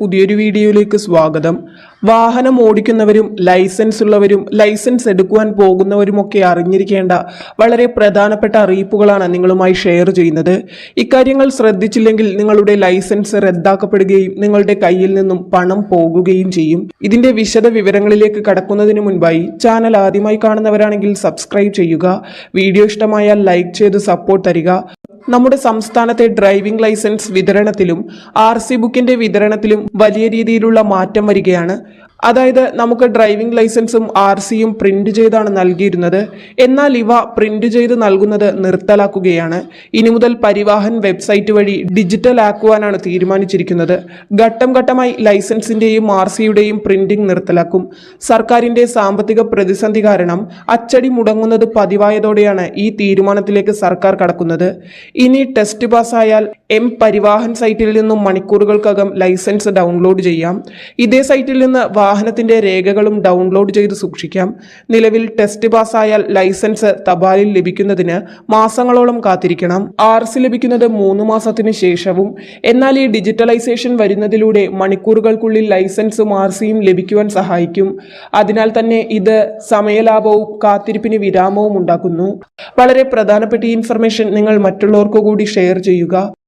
പുതിയൊരു വീഡിയോയിലേക്ക് സ്വാഗതം. വാഹനം ഓടിക്കുന്നവരും ലൈസൻസ് ഉള്ളവരും ലൈസൻസ് എടുക്കുവാൻ പോകുന്നവരുമൊക്കെ അറിഞ്ഞിരിക്കേണ്ട വളരെ പ്രധാനപ്പെട്ട അറിയിപ്പുകളാണ് നിങ്ങളുമായി ഷെയർ ചെയ്യുന്നത്. ഇക്കാര്യങ്ങൾ ശ്രദ്ധിച്ചില്ലെങ്കിൽ നിങ്ങളുടെ ലൈസൻസ് റദ്ദാക്കപ്പെടുകയും നിങ്ങളുടെ കയ്യിൽ നിന്നും പണം പോകുകയും ചെയ്യും. ഇതിന്റെ വിശദ വിവരങ്ങളിലേക്ക് കടക്കുന്നതിന് മുൻപായി ചാനൽ ആദ്യമായി കാണുന്നവരാണെങ്കിൽ സബ്സ്ക്രൈബ് ചെയ്യുക. വീഡിയോ ഇഷ്ടമായാൽ ലൈക്ക് ചെയ്ത് സപ്പോർട്ട് തരിക. നമ്മുടെ സംസ്ഥാനത്തെ ഡ്രൈവിംഗ് ലൈസൻസ് വിതരണത്തിലും ആർ സി ബുക്കിന്റെ വിതരണത്തിലും വലിയ രീതിയിലുള്ള മാറ്റം വരികയാണ്. അതായത് നമുക്ക് ഡ്രൈവിംഗ് ലൈസൻസും ആർ സിയും പ്രിന്റ് ചെയ്താണ് നൽകിയിരുന്നത്. എന്നാൽ ഇവ പ്രിന്റ് ചെയ്ത് നൽകുന്നത് നിർത്തലാക്കുകയാണ്. ഇനി മുതൽ പരിവാഹൻ വെബ്സൈറ്റ് വഴി ഡിജിറ്റൽ ആക്കുവാനാണ് തീരുമാനിച്ചിരിക്കുന്നത്. ഘട്ടം ഘട്ടമായി ലൈസൻസിന്റെയും ആർ സിയുടെയും പ്രിന്റിംഗ് നിർത്തലാക്കും. സർക്കാരിന്റെ സാമ്പത്തിക പ്രതിസന്ധി കാരണം അച്ചടി മുടങ്ങുന്നത് പതിവായതോടെയാണ് ഈ തീരുമാനത്തിലേക്ക് സർക്കാർ കടക്കുന്നത്. ഇനി ടെസ്റ്റ് പാസ്സായാൽ എം പരിവാഹൻ സൈറ്റിൽ നിന്നും മണിക്കൂറുകൾക്കകം ലൈസൻസ് ഡൗൺലോഡ് ചെയ്യാം. ഇതേ സൈറ്റിൽ നിന്ന് വാഹനത്തിന്റെ രേഖകളും ഡൗൺലോഡ് ചെയ്ത് സൂക്ഷിക്കാം. നിലവിൽ ടെസ്റ്റ് പാസ്സായാൽ ലൈസൻസ് തപാലിൽ ലഭിക്കുന്നതിന് മാസങ്ങളോളം കാത്തിരിക്കണം. ആർ സി ലഭിക്കുന്നത് മൂന്ന് മാസത്തിന് ശേഷവും. എന്നാൽ ഈ ഡിജിറ്റലൈസേഷൻ വരുന്നതിലൂടെ മണിക്കൂറുകൾക്കുള്ളിൽ ലൈസൻസും ആർ സിയും ലഭിക്കുവാൻ സഹായിക്കും. അതിനാൽ തന്നെ ഇത് സമയലാഭവും കാത്തിരിപ്പിന് വിരാമവും ഉണ്ടാക്കുന്നു. വളരെ പ്രധാനപ്പെട്ട ഈ ഇൻഫർമേഷൻ നിങ്ങൾ മറ്റുള്ളവർക്കു കൂടി ഷെയർ ചെയ്യുക.